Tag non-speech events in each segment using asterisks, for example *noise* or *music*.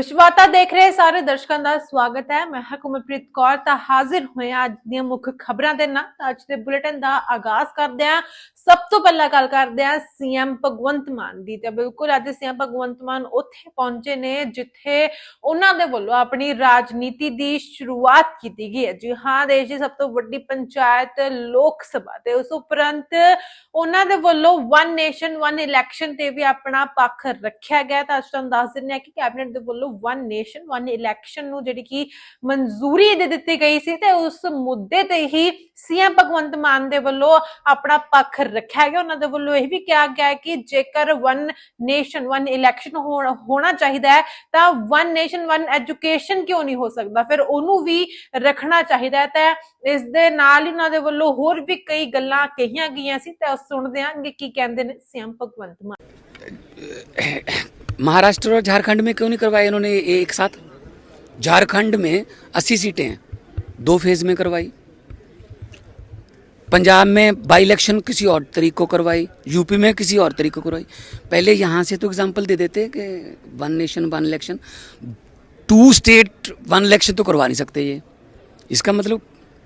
ਵਿਸ਼ਵਾਤਾ ਦੇਖ ਰਹੇ ਸਾਰੇ ਦਰਸ਼ਕਾਂ ਦਾ ਸਵਾਗਤ ਹੈ। ਮੈਂ ਹਾਂ ਕੁਮਲਪ੍ਰੀਤ ਕੌਰ, ਤਾਂ ਹਾਜ਼ਰ ਹੋਇਆ ਅੱਜ ਦੀਆਂ ਮੁੱਖ ਖਬਰਾਂ ਦੇ ਨਾਲ। ਅੱਜ ਦੇ ਬੁਲੇਟਿਨ ਦਾ ਆਗਾਜ਼ ਕਰਦੇ ਹਾਂ। ਸਭ ਤੋਂ ਪਹਿਲਾਂ ਗੱਲ ਕਰਦੇ ਹਾਂ ਸੀਐਮ ਭਗਵੰਤ ਮਾਨ ਦੀ। ਤੇ ਬਿਲਕੁਲ ਅੱਜ ਸੀਐਮ ਭਗਵੰਤ ਮਾਨ ਉੱਥੇ ਪਹੁੰਚੇ ਨੇ, ਜਿੱਥੇ ਉਹਨਾਂ ਦੇ ਵੱਲੋਂ ਆਪਣੀ ਰਾਜਨੀਤੀ ਦੀ ਸ਼ੁਰੂਆਤ ਕੀਤੀ ਗਈ ਹੈ। ਜੀ ਹਾਂ, ਦੇਸ਼ ਦੀ ਸਭ ਤੋਂ ਵੱਡੀ ਪੰਚਾਇਤ ਲੋਕ ਸਭਾ ਤੇ ਉਸ ਉਪਰੰਤ ਉਹਨਾਂ ਦੇ ਵੱਲੋਂ ਵਨ ਨੇਸ਼ਨ ਵਨ ਇਲੈਕਸ਼ਨ ਤੇ ਵੀ ਆਪਣਾ ਪੱਖ ਰੱਖਿਆ ਗਿਆ ਤਾਂ ਅੱਜ ਤੁਹਾਨੂੰ ਦੱਸ ਦਿੰਦੇ ਹਾਂ ਕਿ ਕੈਬਨਿਟ ਦੇ ਵੱਲੋਂ ਵਨ ਨੇਸ਼ਨ ਵਨ ਇਲੈਕਸ਼ਨ ਨੂੰ ਜਿਹੜੀ ਕਿ ਮਨਜ਼ੂਰੀ ਦੇ ਦਿੱਤੀ ਗਈ ਸੀ ਤੇ ਉਸ ਮੁੱਦੇ ਤੇ ਹੀ ਸੀਐਮ ਭਗਵੰਤ ਮਾਨ ਦੇ ਵੱਲੋਂ ਆਪਣਾ ਪੱਖ ਰੱਖਿਆ ਗਿਆ। ਉਹਨਾਂ ਦੇ ਵੱਲੋਂ ਇਹ ਵੀ ਕਿਹਾ ਗਿਆ ਕਿ ਜੇਕਰ ਵਨ ਨੇਸ਼ਨ ਵਨ ਇਲੈਕਸ਼ਨ ਹੋਣਾ ਚਾਹੀਦਾ ਹੈ, ਤਾਂ ਵਨ ਨੇਸ਼ਨ ਵਨ ਐਜੂਕੇਸ਼ਨ ਕਿਉਂ ਨਹੀਂ ਹੋ ਸਕਦਾ? ਫਿਰ ਉਹਨੂੰ ਵੀ ਰੱਖਣਾ ਚਾਹੀਦਾ ਹੈ। ਤਾਂ ਇਸ ਦੇ ਨਾਲ ਹੀ ਉਹਨਾਂ ਦੇ ਵੱਲੋਂ ਹੋਰ ਵੀ ਕਈ ਗੱਲਾਂ ਕਹੀਆਂ ਗਈਆਂ ਸੀ। ਤੇ ਸੁਣਦੇ ਹਾਂ ਕਿ ਕੀ ਕਹਿੰਦੇ ਨੇ ਸੀਐਮ ਭਗਵੰਤ ਮਾਨ। *coughs* महाराष्ट्र और झारखंड में क्यों नहीं करवाए इन्होंने एक साथ? झारखंड में 80 सीटें हैं। दो फ़ेज़ में करवाई। पंजाब में बाई इलेक्शन किसी और तरीक को करवाई। यूपी में किसी और तरीक को करवाई। पहले यहाँ से तो एग्ज़ाम्पल दे देते कि one nation one election two state one election तो करवा नहीं सकते ये। इसका मतलब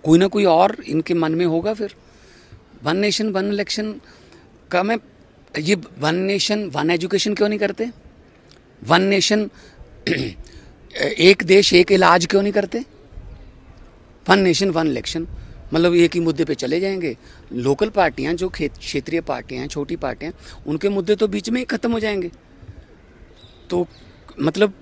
कोई ना कोई और इनके मन में होगा फिर। वन नेशन वन इलेक्शन का मैं ये वन नेशन वन एजुकेशन क्यों नहीं करते? वन नेशन, एक देश, एक इलाज क्यों नहीं करते? One nation, one election. मतलब एक ही मुद्दे पे चले जाएँगे। लोकल पार्टियाँ जो क्षेत्रीय पार्टियाँ हैं, छोटी पार्टियाँ, उनके मुद्दे तो बीच में ही खत्म हो जाएँगे। तो मतलब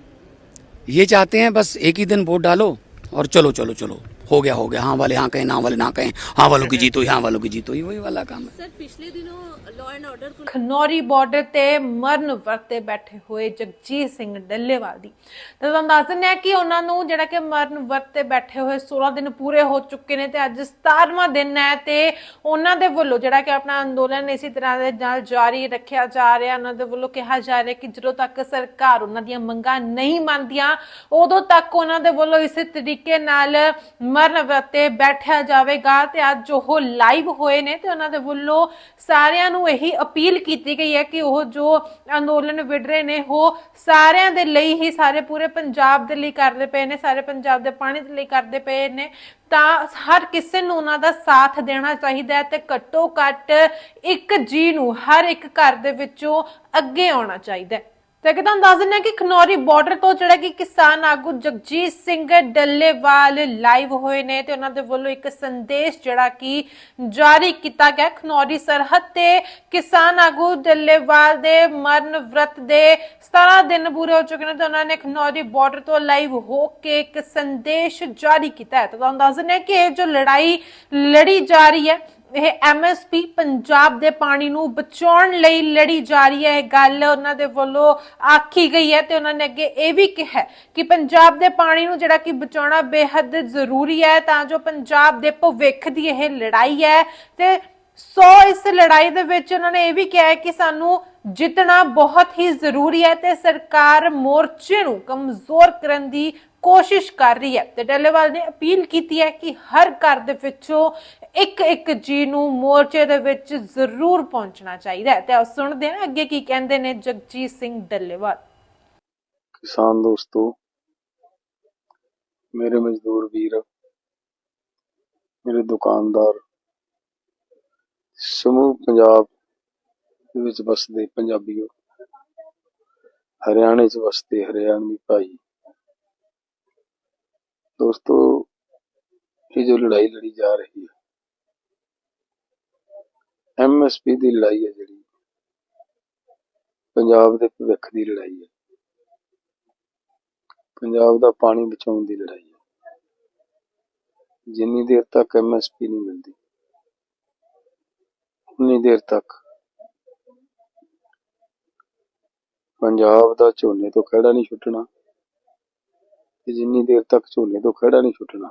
ये चाहते हैं बस एक ही दिन वोट डालो और चलो चलो चलो। हो गया हो गया। हाँ वाले हाँ कहें, ना वाले, ना कहें। हाँ वालों की जीतो हाँ वालों की जीतो ये वही वाला काम है। सर, पिछले दिनों ਲਾਅ ਖਨੌਰੀ ਬਾਰਡਰ ਤੇ ਮਰਨ ਵਰਤੇ ਬੈਠੇ ਹੋਏ ਜਗਜੀਤ ਸਿੰਘ ਡੱਲੇਵਾਲ ਦੀ। ਤਾਂ ਤੁਹਾਨੂੰ ਦੱਸ ਦਿੰਦੇ ਆ ਕਿ ਉਹਨਾਂ ਨੂੰ ਜਿਹੜਾ ਕਿ ਮਰਨ ਵਰਤੇ ਬੈਠੇ ਹੋਏ 16 ਦਿਨ ਪੂਰੇ ਹੋ ਚੁੱਕੇ ਨੇ ਤੇ ਅੱਜ 17ਵਾਂ ਦਿਨ ਹੈ ਤੇ ਉਹਨਾਂ ਦੇ ਵੱਲੋਂ ਜਿਹੜਾ ਕਿ ਆਪਣਾ ਅੰਦੋਲਨ ਇਸੇ ਤਰ੍ਹਾਂ ਦੇ ਨਾਲ ਜਾਰੀ ਰੱਖਿਆ ਜਾ ਰਿਹਾ। ਉਹਨਾਂ ਦੇ ਵੱਲੋਂ ਕਿਹਾ ਜਾ ਰਿਹਾ ਕਿ ਜਦੋਂ ਤੱਕ ਸਰਕਾਰ ਉਹਨਾਂ ਦੀਆਂ ਮੰਗਾਂ ਨਹੀਂ ਮੰਨਦੀਆਂ, ਉਦੋਂ ਤੱਕ ਉਹਨਾਂ ਦੇ ਵੱਲੋਂ ਇਸੇ ਤਰੀਕੇ ਨਾਲ ਮਰਨ ਵਰਤੇ ਬੈਠਿਆ ਜਾਵੇਗਾ ਤੇ ਅੱਜ ਉਹ ਲਾਈਵ ਹੋਏ ਨੇ ਤੇ ਉਹਨਾਂ ਦੇ ਵੱਲੋਂ ਸਾਰਿਆਂ ਨੂੰ ਇਹੀ ਅਪੀਲ ਕੀਤੀ ਗਈ ਹੈ ਕਿ ਉਹ ਜੋ ਅੰਦੋਲਨ ਵਿੜ ਰਹੇ ਨੇ, ਉਹ ਸਾਰਿਆਂ ਦੇ ਲਈ ਹੀ ਸਾਰੇ ਪੂਰੇ ਪੰਜਾਬ ਦੇ ਲਈ ਕਰਦੇ ਪਏ ਨੇ, ਸਾਰੇ ਪੰਜਾਬ ਦੇ ਪਾਣੀ ਦੇ ਲਈ ਕਰਦੇ ਪਏ ਨੇ। ਤਾਂ ਹਰ ਕਿਸੇ ਨੂੰ ਉਹਨਾਂ ਦਾ ਸਾਥ ਦੇਣਾ ਚਾਹੀਦਾ ਹੈ ਤੇ ਘੱਟੋ ਘੱਟ ਇੱਕ ਜੀ ਨੂੰ ਹਰ ਇੱਕ ਘਰ ਦੇ ਵਿੱਚੋਂ ਅੱਗੇ ਆਉਣਾ ਚਾਹੀਦਾ ਹੈ। ਤੇ ਕਿ ਦੱਸ ਦਿੰਦੇ ਕਿ ਖਨੌਰੀ ਬਾਰਡਰ ਤੋਂ ਜਿਹੜਾ ਕਿ ਕਿਸਾਨ ਆਗੂ ਜਗਜੀਤ ਸਿੰਘ ਡੱਲੇਵਾਲ ਲਾਈਵ ਹੋਏ ਨੇ ਤੇ ਉਹਨਾਂ ਦੇ ਵੱਲੋਂ ਇੱਕ ਸੰਦੇਸ਼ ਜਿਹੜਾ ਕਿ ਜਾਰੀ ਕੀਤਾ ਗਿਆ ਖਨੌਰੀ ਸਰਹੱਦ ਤੇ ਕਿਸਾਨ ਆਗੂ ਡੱਲੇਵਾਲ ਦੇ ਮਰਨ ਵਰਤ ਦੇ 17 ਦਿਨ ਪੂਰੇ ਹੋ ਚੁੱਕੇ ਨੇ ਤੇ ਉਹਨਾਂ ਨੇ ਖਨੌਰੀ ਬਾਰਡਰ ਤੋਂ ਲਾਈਵ ਹੋ ਕੇ ਇੱਕ ਸੰਦੇਸ਼ ਜਾਰੀ ਕੀਤਾ ਹੈ। ਤੇ ਤੁਹਾਨੂੰ ਦੱਸ ਦਿੰਦੇ ਹਾਂ ਕਿ ਇਹ ਜੋ ਲੜਾਈ ਲੜੀ ਜਾ ਰਹੀ ਹੈ ਇਹ ਐਮਐਸਪੀ ਪੰਜਾਬ ਦੇ ਪਾਣੀ ਨੂੰ ਬਚਾਉਣ ਲਈ ਲੜੀ ਜਾ ਰਹੀ ਹੈ। ਇਹ ਗੱਲ ਉਹਨਾਂ ਦੇ ਵੱਲੋਂ ਆਖੀ ਗਈ ਹੈ ਤੇ ਉਹਨਾਂ ਨੇ ਅੱਗੇ ਇਹ ਵੀ ਕਿਹਾ ਕਿ ਪੰਜਾਬ ਦੇ ਪਾਣੀ ਨੂੰ ਜਿਹੜਾ ਕਿ ਬਚਾਉਣਾ ਬੇਹੱਦ ਜ਼ਰੂਰੀ ਹੈ, ਤਾਂ ਜੋ ਪੰਜਾਬ ਦੇ ਭਵਿੱਖ ਦੀ ਇਹ ਲੜਾਈ ਹੈ। ਤੇ ਸੋ ਇਸ ਲੜਾਈ ਦੇ ਵਿੱਚ ਉਹਨਾਂ ਨੇ ਇਹ ਵੀ ਕਿਹਾ ਹੈ ਕਿ ਸਾਨੂੰ ਜਿੱਤਣਾ ਬਹੁਤ ਹੀ ਜ਼ਰੂਰੀ ਹੈ ਤੇ ਸਰਕਾਰ ਮੋਰਚੇ ਨੂੰ ਕਮਜ਼ੋਰ ਕਰਨ ਦੀ ਕੋਸ਼ਿਸ਼ ਕਰ ਰਹੀ ਹੈ। ਤੇ ਡੱਲੇਵਾਲ ਨੇ ਅਪੀਲ ਕੀਤੀ ਹੈ ਕਿ ਹਰ ਘਰ ਦੇ ਵਿੱਚੋਂ ਇੱਕ ਇੱਕ ਜੀ ਨੂੰ ਮੋਰਚੇ ਦੇ ਵਿੱਚ ਜ਼ਰੂਰ ਪਹੁੰਚਣਾ ਚਾਹੀਦਾ ਹੈ। ਤੇ ਆਓ ਸੁਣਦੇ ਹਾਂ ਅੱਗੇ ਕੀ ਕਹਿੰਦੇ ਨੇ ਜਗਜੀਤ ਸਿੰਘ ਡੱਲੇਵਾਲ। ਕਿਸਾਨ ਦੋਸਤੋ, ਮੇਰੇ ਮਜ਼ਦੂਰ ਵੀਰ, ਮੇਰੇ ਦੁਕਾਨਦਾਰ, ਸਮੂਹ ਪੰਜਾਬ ਦੇ ਵਿੱਚ ਵਸਦੇ ਪੰਜਾਬੀਓ। ਹਰਿਆਣੇ 'ਚ ਵਸਦੇ ਹਰਿਆਣਵੀ ਭਾਈ। ਦੋਸਤੋ, ਇਹ ਜੋ ਲੜਾਈ ਲੜੀ ਜਾ ਰਹੀ ਹੈ ਐਮਐਸਪੀ ਦੀ ਲੜਾਈ ਹੈ ਜਿਹੜੀ, ਪੰਜਾਬ ਦੇ ਭਵਿੱਖ ਦੀ ਲੜਾਈ ਹੈ। ਪੰਜਾਬ ਦਾ ਪਾਣੀ ਬਚਾਉਣ ਦੀ ਲੜਾਈ ਹੈ। ਜਿੰਨੀ ਦੇਰ ਤੱਕ ਐਮਐਸਪੀ ਨਹੀਂ ਮਿਲਦੀ, ਉਨੀ ਦੇਰ ਤੱਕ ਪੰਜਾਬ ਦਾ ਝੋਨੇ ਤੋਂ ਖੜਾ ਨਹੀਂ ਛੁੱਟਣਾ ਤੇ ਜਿੰਨੀ ਦੇਰ ਤੱਕ ਝੋਨੇ ਤੋਂ ਖੜਾ ਨਹੀਂ ਛੁੱਟਣਾ,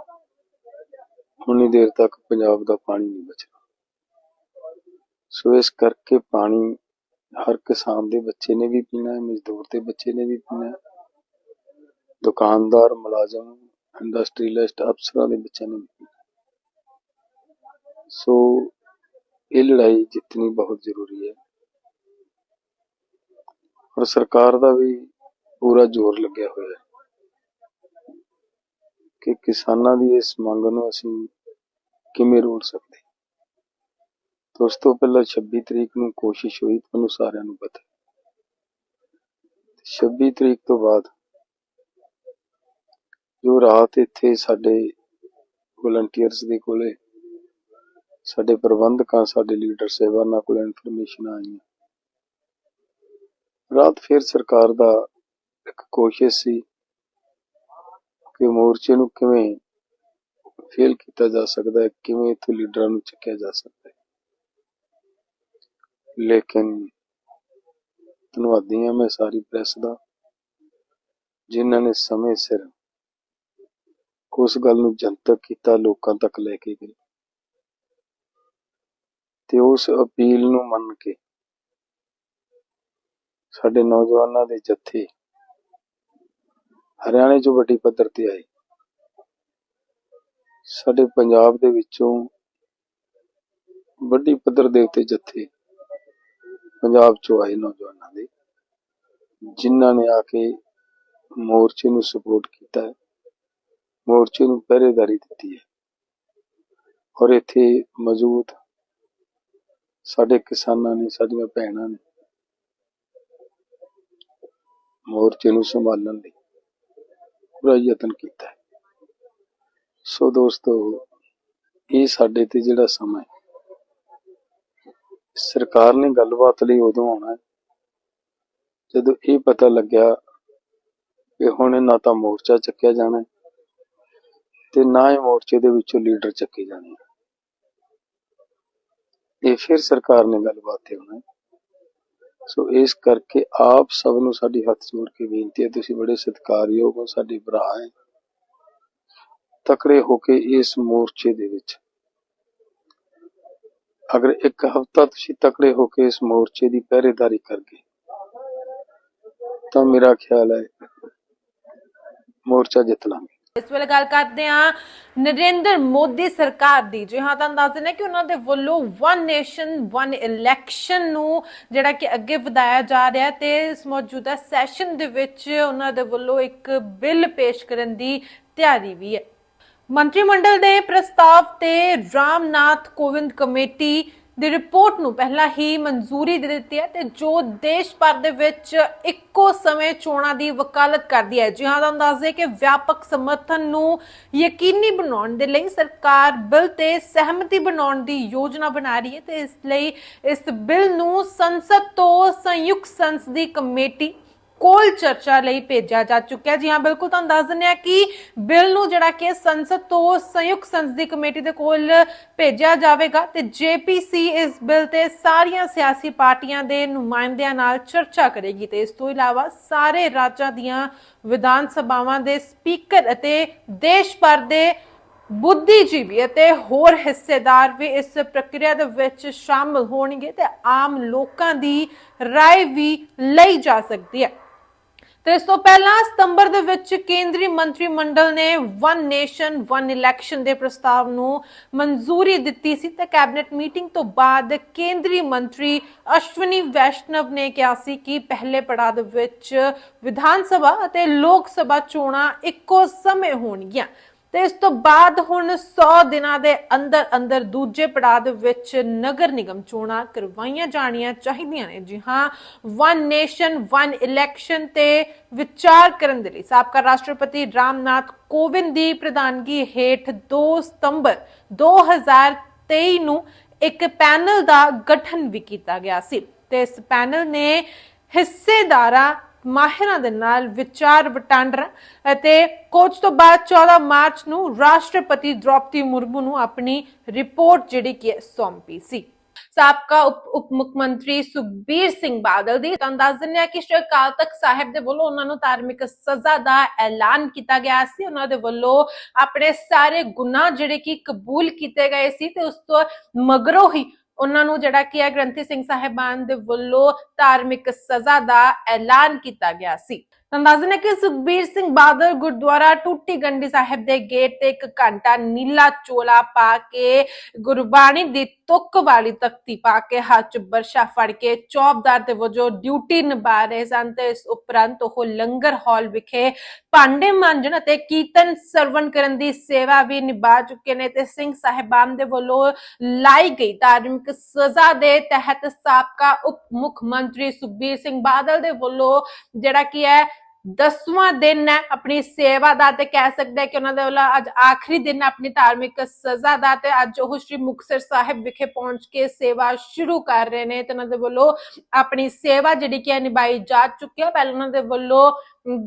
ਉਨੀ ਦੇਰ ਤੱਕ ਪੰਜਾਬ ਦਾ ਪਾਣੀ ਨਹੀਂ ਬਚਣਾ। ਸੋ ਇਸ ਕਰਕੇ ਪਾਣੀ ਹਰ ਕਿਸਾਨ ਦੇ ਬੱਚੇ ਨੇ ਵੀ ਪੀਣਾ ਹੈ ਮਜ਼ਦੂਰ ਦੇ ਬੱਚੇ ਨੇ ਵੀ ਪੀਣਾ। ਹੈ ਦੁਕਾਨਦਾਰ, ਮੁਲਾਜ਼ਮ ਇੰਡਸਟਰੀਲਿਸਟ ਅਫਸਰਾਂ ਦੇ ਬੱਚਿਆਂ ਨੇ ਵੀ ਪੀਣਾ। ਸੋ ਇਹ ਲੜਾਈ ਜਿੱਤਣੀ ਬਹੁਤ ਜ਼ਰੂਰੀ ਹੈ। ਔਰ ਸਰਕਾਰ ਦਾ ਵੀ ਪੂਰਾ ਜ਼ੋਰ ਲੱਗਿਆ ਹੋਇਆ ਹੈ ਕਿ ਕਿਸਾਨਾਂ ਦੀ ਇਸ ਮੰਗ ਨੂੰ ਅਸੀਂ ਕਿਵੇਂ ਰੋੜ ਸਕਦੇ? ਉਸ ਤੋਂ ਪਹਿਲਾਂ 26 ਤਰੀਕ ਨੂੰ ਕੋਸ਼ਿਸ਼ ਹੋਈ, ਤੁਹਾਨੂੰ ਸਾਰਿਆਂ ਨੂੰ ਪਤਾ 26 ਤਰੀਕ ਤੋਂ ਬਾਅਦ ਜੋ ਰਾਤ ਇੱਥੇ ਸਾਡੇ ਵਲੰਟੀਅਰਸ ਦੇ ਕੋਲੇ ਸਾਡੇ ਪ੍ਰਬੰਧਕਾਂ, ਸਾਡੇ ਲੀਡਰ ਸਾਹਿਬਾਨਾਂ ਕੋਲ ਇਨਫੋਰਮੇਸ਼ਨ ਆਈਆਂ। ਰਾਤ ਫਿਰ ਸਰਕਾਰ ਦਾ ਇੱਕ ਕੋਸ਼ਿਸ਼ ਸੀ ਕਿ ਮੋਰਚੇ ਨੂੰ ਕਿਵੇਂ ਫੇਲ ਕੀਤਾ ਜਾ ਸਕਦਾ ਹੈ, ਕਿਵੇਂ ਇੱਥੋਂ ਲੀਡਰਾਂ ਨੂੰ ਚੱਕਿਆ ਜਾ ਸਕਦਾ ਹੈ। ਲੇਕਿਨ ਧੰਨਵਾਦੀ ਹਾਂ ਮੈਂ ਸਾਰੀ ਪ੍ਰੈਸ ਦਾ, ਜਿਨ੍ਹਾਂ ਨੇ ਸਮੇਂ ਸਿਰ ਉਸ ਗੱਲ ਨੂੰ ਜਨਤਕ ਕੀਤਾ, ਲੋਕਾਂ ਤੱਕ ਲੈ ਕੇ ਗਏ। ਤੇ ਉਸ ਅਪੀਲ ਨੂੰ ਮੰਨ ਕੇ ਸਾਡੇ ਨੌਜਵਾਨਾਂ ਦੇ ਜੱਥੇ। ਹਰਿਆਣੇ 'ਚੋਂ ਵੱਡੀ ਪੱਧਰ ਤੇ ਆਏ। ਸਾਡੇ ਪੰਜਾਬ ਦੇ ਵਿੱਚੋਂ ਵੱਡੀ ਪੱਧਰ ਦੇ ਉੱਤੇ ਜੱਥੇ ਪੰਜਾਬ 'ਚੋਂ ਆਏ ਨੌਜਵਾਨਾਂ ਦੇ, ਜਿਨ੍ਹਾਂ ਨੇ ਆ ਕੇ ਮੋਰਚੇ ਨੂੰ ਸਪੋਰਟ ਕੀਤਾ ਹੈ। ਮੋਰਚੇ ਨੂੰ ਪਹਿਰੇਦਾਰੀ ਦਿੱਤੀ ਹੈ। ਔਰ ਇੱਥੇ ਮੌਜੂਦ ਸਾਡੇ ਕਿਸਾਨਾਂ ਨੇ, ਸਾਡੀਆਂ ਭੈਣਾਂ ਨੇ ਮੋਰਚੇ ਨੂੰ ਸੰਭਾਲਣ ਲਈ ਪੂਰਾ ਯਤਨ ਕੀਤਾ ਹੈ। ਸੋ ਦੋਸਤੋ, ਇਹ ਸਾਡੇ ਤੇ ਜਿਹੜਾ ਸਮਾਂ ਹੈ, ਸਰਕਾਰ ਨੇ ਗੱਲਬਾਤ ਲਈ ਉਦੋਂ ਆਉਣਾ ਜਦੋਂ ਇਹ ਪਤਾ ਲੱਗਿਆ ਕਿ ਹੁਣ ਨਾ ਤਾਂ ਮੋਰਚਾ ਚੱਕਿਆ ਜਾਣਾ ਤੇ ਨਾ ਹੀ ਮੋਰਚੇ ਦੇ ਵਿੱਚੋਂ ਲੀਡਰ ਚੱਕੇ ਜਾਣੇ ਇਹ ਫਿਰ ਸਰਕਾਰ ਨੇ ਗੱਲਬਾਤ ਤੇ ਆਉਣਾ ਸੋ ਇਸ ਕਰਕੇ ਆਪ ਸਭ ਨੂੰ ਸਾਡੀ ਹੱਥ ਜੋੜ ਕੇ ਬੇਨਤੀ ਹੈ, ਤੁਸੀਂ ਬੜੇ ਸਤਿਕਾਰਯੋਗ ਹੋ, ਸਾਡੇ ਭਰਾ ਹੈ। ਤਕੜੇ ਹੋ ਕੇ ਇਸ ਮੋਰਚੇ ਦੇ ਵਿੱਚ। ਅਗਰ ਇੱਕ ਹਫ਼ਤਾ ਤੁਸੀਂ ਤਕੜੇ ਹੋ ਕੇ ਇਸ ਮੋਰਚੇ ਦੀ ਪਹਿਰੇਦਾਰੀ ਕਰ ਗਏ ਤਾਂ ਮੇਰਾ ਖਿਆਲ ਹੈ ਮੋਰਚਾ ਜਿੱਤ ਲਾਂਗੇ। ਇਸ ਵੇਲੇ ਗੱਲ ਕਰਦੇ ਹਾਂ ਨਰਿੰਦਰ ਮੋਦੀ ਸਰਕਾਰ ਦੀ। ਜੀ ਹਾਂ ਤਾਂ ਅੰਦਾਜ਼ਾ ਹੈ ਕਿ ਉਹਨਾਂ ਦੇ ਵੱਲੋਂ ਵਨ ਨੇਸ਼ਨ ਵਨ ਇਲੈਕਸ਼ਨ ਨੂੰ ਜਿਹੜਾ ਕਿ ਅੱਗੇ ਵਧਾਇਆ ਜਾ ਰਿਹਾ ਤੇ ਇਸ ਮੌਜੂਦਾ ਸੈਸ਼ਨ ਦੇ ਵਿੱਚ ਉਹਨਾਂ ਦੇ ਵੱਲੋਂ ਇੱਕ ਬਿੱਲ ਪੇਸ਼ ਕਰਨ ਦੀ ਤਿਆਰੀ ਵੀ ਹੈ। ਮੰਤਰੀ ਮੰਡਲ ਦੇ ਪ੍ਰਸਤਾਵ ਤੇ ਰਾਮਨਾਥ ਕੋਵਿੰਦ ਕਮੇਟੀ ਦੀ ਰਿਪੋਰਟ ਨੂੰ ਪਹਿਲਾਂ ਹੀ ਮਨਜ਼ੂਰੀ ਦੇ ਦਿੱਤੀ ਹੈ ਤੇ ਜੋ ਦੇਸ਼ ਭਰ ਦੇ ਵਿੱਚ ਇੱਕੋ ਸਮੇਂ ਚੋਣਾਂ ਦੀ ਵਕਾਲਤ ਕਰਦੀ ਹੈ। ਜੀ ਹਾਂ, ਤੁਹਾਨੂੰ ਅੰਦਾਜ਼ਾ ਹੈ ਕਿ ਵਿਆਪਕ ਸਮਰਥਨ ਨੂੰ ਯਕੀਨੀ ਬਣਾਉਣ ਦੇ ਲਈ ਸਰਕਾਰ ਬਿੱਲ ਤੇ ਸਹਿਮਤੀ ਬਣਾਉਣ ਦੀ ਯੋਜਨਾ ਬਣਾ ਰਹੀ ਹੈ ਤੇ ਇਸ ਲਈ ਇਸ ਬਿੱਲ ਨੂੰ ਸੰਸਦ ਤੋਂ ਸੰਯੁਕਤ ਸੰਸਦੀ ਕਮੇਟੀ ਕੋਲ ਚਰਚਾ ਲਈ ਭੇਜਿਆ ਜਾ ਚੁੱਕਿਆ ਜੀ ਹਾਂ ਬਿਲਕੁਲ ਤੁਹਾਨੂੰ ਦੱਸ ਦਿੰਦੇ ਆ ਕਿ ਬਿੱਲ ਨੂੰ ਜਿਹੜਾ ਕਿ ਸੰਸਦ ਤੋਂ ਸੰਯੁਕਤ ਸੰਸਦੀ ਕਮੇਟੀ ਦੇ ਕੋਲ ਭੇਜਿਆ ਜਾਵੇਗਾ ਤੇ ਜੇਪੀਸੀ ਇਸ ਬਿੱਲ ਤੇ ਸਾਰੀਆਂ ਸਿਆਸੀ ਪਾਰਟੀਆਂ ਦੇ ਨੁਮਾਇੰਦਿਆਂ ਨਾਲ ਚਰਚਾ ਕਰੇਗੀ ਤੇ ਇਸ ਤੋਂ ਇਲਾਵਾ ਸਾਰੇ ਰਾਜਾਂ ਦੀਆਂ ਵਿਧਾਨ ਸਭਾਵਾਂ ਦੇ ਸਪੀਕਰ ਅਤੇ ਦੇਸ਼ ਭਰ ਦੇ ਬੁੱਧੀਜੀਵੀ ਅਤੇ ਹੋਰ ਹਿੱਸੇਦਾਰ ਵੀ ਇਸ ਪ੍ਰਕਿਰਿਆ ਦੇ ਵਿੱਚ ਸ਼ਾਮਲ ਹੋਣਗੇ ਤੇ ਆਮ ਲੋਕਾਂ ਦੀ رائے ਵੀ ਲਈ ਜਾ ਸਕਦੀ ਹੈ ਤੇ ਇਸ ਤੋਂ ਪਹਿਲਾਂ ਸਤੰਬਰ ਦੇ ਵਿੱਚ ਕੇਂਦਰੀ ਮੰਤਰੀ ਮੰਡਲ ਨੇ ਵਨ ਨੇਸ਼ਨ ਵਨ ਇਲੈਕਸ਼ਨ ਦੇ ਪ੍ਰਸਤਾਵ ਨੂੰ ਮਨਜ਼ੂਰੀ ਦਿੱਤੀ ਸੀ ਤੇ ਕੈਬਨਿਟ ਮੀਟਿੰਗ ਤੋਂ ਬਾਅਦ ਕੇਂਦਰੀ ਮੰਤਰੀ ਅਸ਼ਵਨੀ ਵੈਸ਼ਨਵ ਨੇ ਕਿਹਾ ਸੀ ਕਿ ਪਹਿਲੇ ਪੜਾਅ ਦੇ ਵਿੱਚ ਵਿਧਾਨ ਸਭਾ ਅਤੇ ਲੋਕ ਸਭਾ ਚੋਣਾਂ ਇੱਕੋ ਸਮੇਂ ਹੋਣਗੀਆਂ। ਤੇ ਇਸ ਤੋਂ ਬਾਅਦ ਹੁਣ 100 ਦਿਨਾਂ ਦੇ ਅੰਦਰ ਅੰਦਰ ਦੂਜੇ ਪੜਾਅ ਦੇ ਵਿੱਚ ਨਗਰ ਨਿਗਮ ਚੋਣਾਂ ਕਰਵਾਈਆਂ ਜਾਣੀਆਂ ਚਾਹੀਦੀਆਂ ਨੇ। ਜੀ ਹਾਂ ਵਨ ਨੇਸ਼ਨ ਵਨ ਇਲੈਕਸ਼ਨ ਤੇ ਵਿਚਾਰ ਕਰਨ ਦੇ ਲਈ ਸਾਬਕਾ ਰਾਸ਼ਟਰਪਤੀ ਰਾਮਨਾਥ ਕੋਵਿੰਦ ਦੀ ਪ੍ਰਧਾਨਗੀ ਹੇਠ 2 ਸਤੰਬਰ 2023 ਨੂੰ ਇੱਕ ਪੈਨਲ ਦਾ ਗਠਨ ਵੀ ਕੀਤਾ ਗਿਆ ਸੀ। ਤੇ ਇਸ ਪੈਨਲ ਨੇ ਹਿੱਸੇਦਾਰਾਂ ਮਾਹਿਰਾਂ ਦੇ ਨਾਲ ਵਿਚਾਰ ਵਟਾਂਦਰਾ ਅਤੇ ਕੋਚ ਤੋਂ ਬਾਅਦ 14 ਮਾਰਚ ਨੂੰ ਰਾਸ਼ਟਰਪਤੀ ਦ੍ਰੋਪਦੀ ਮੁਰਮੂ ਨੂੰ ਆਪਣੀ ਰਿਪੋਰਟ ਜਿਹੜੀ ਕਿ ਸੌਂਪੀ ਸੀ। ਸਾਬਕਾ ਉਪ ਮੁੱਖ ਮੰਤਰੀ ਸੁਖਬੀਰ ਸਿੰਘ ਬਾਦਲ ਦੀ ਤੁਹਾਨੂੰ ਦੱਸ ਦਿੰਦੇ ਹਾਂ ਕਿ ਸ਼੍ਰੀ ਅਕਾਲ ਤਖਤ ਸਾਹਿਬ ਦੇ ਵੱਲੋਂ ਉਹਨਾਂ ਨੂੰ ਧਾਰਮਿਕ ਸਜ਼ਾ ਦਾ ਐਲਾਨ ਕੀਤਾ ਗਿਆ ਸੀ। ਉਹਨਾਂ ਦੇ ਵੱਲੋਂ ਆਪਣੇ ਸਾਰੇ ਗੁਨਾਹ ਜਿਹੜੇ ਕਿ ਕਬੂਲ ਕੀਤੇ ਗਏ ਸੀ ਤੇ ਉਸ ਤੋਂ ਮਗਰੋਂ ਹੀ ਉਹਨਾਂ ਨੂੰ ਜਿਹੜਾ ਕਿ ਹੈ ਗ੍ਰੰਥੀ ਸਿੰਘ ਸਾਹਿਬਾਨ ਦੇ ਵੱਲੋਂ ਧਾਰਮਿਕ ਸਜ਼ਾ ਦਾ ਐਲਾਨ ਕੀਤਾ ਗਿਆ ਸੀ। ਅੰਦਾਜ਼ਨ ਹੈ ਕਿ ਸੁਖਬੀਰ ਸਿੰਘ ਬਾਦਲ ਗੁਰਦੁਆਰਾ ਟੁੱਟੀ ਗੰਡੀ ਸਾਹਿਬ ਦੇ ਗੇਟ ਤੇ ਇੱਕ ਘੰਟਾ ਨੀਲਾ ਚੋਲਾ ਪਾ ਕੇ ਗੁਰਬਾਣੀ ਦੀ ਤੁਕ ਵਾਲੀ ਤਖਤੀ ਪਾ ਕੇ ਹੱਥ ਬਰਸ਼ਾ ਫੜ ਕੇ ਚੌਬਦਾਰ ਦੇ ਵਜੋਂ ਡਿਊਟੀ ਨਿਭਾ ਰਹੇ ਸਨ ਤੇ ਇਸ ਉਪਰੰਤ ਉਹ ਲੰਗਰ ਹਾਲ ਵਿਖੇ ਭਾਂਡੇ ਮਾਂਜਣ ਅਤੇ ਕੀਰਤਨ ਸਰਵਣ ਕਰਨ ਦੀ ਸੇਵਾ ਵੀ ਨਿਭਾ ਚੁੱਕੇ ਨੇ ਤੇ ਸਿੰਘ ਸਾਹਿਬਾਨ ਦੇ ਵੱਲੋਂ ਲਾਈ ਗਈ ਧਾਰਮਿਕ ਸਜ਼ਾ ਦੇ ਤਹਿਤ ਸਾਬਕਾ ਉਪ ਮੁੱਖ ਮੰਤਰੀ ਸੁਖਬੀਰ ਸਿੰਘ ਬਾਦਲ ਦੇ ਵੱਲੋਂ ਜਿਹੜਾ ਕੀ ਹੈ, ਦਸਵਾਂ ਦਿਨ ਹੈ ਆਪਣੀ ਸੇਵਾ ਦਾ ਤੇ ਕਹਿ ਸਕਦੇ ਹਾਂ ਕਿ ਉਹਨਾਂ ਦੇ ਵੱਲੋਂ ਅੱਜ ਆਖਰੀ ਦਿਨ ਆਪਣੀ ਧਾਰਮਿਕ ਸਜ਼ਾ ਦਾ ਤੇ ਅੱਜ ਉਹ ਸ੍ਰੀ ਮੁਕਤਸਰ ਸਾਹਿਬ ਵਿਖੇ ਪਹੁੰਚ ਕੇ ਸੇਵਾ ਸ਼ੁਰੂ ਕਰ ਰਹੇ ਨੇ ਤੇ ਉਹਨਾਂ ਦੇ ਵੱਲੋਂ ਆਪਣੀ ਸੇਵਾ ਜਿਹੜੀ ਕਿ ਨਿਭਾਈ ਜਾ ਚੁੱਕੀ ਹੈ। ਪਹਿਲਾਂ ਉਹਨਾਂ ਦੇ ਵੱਲੋਂ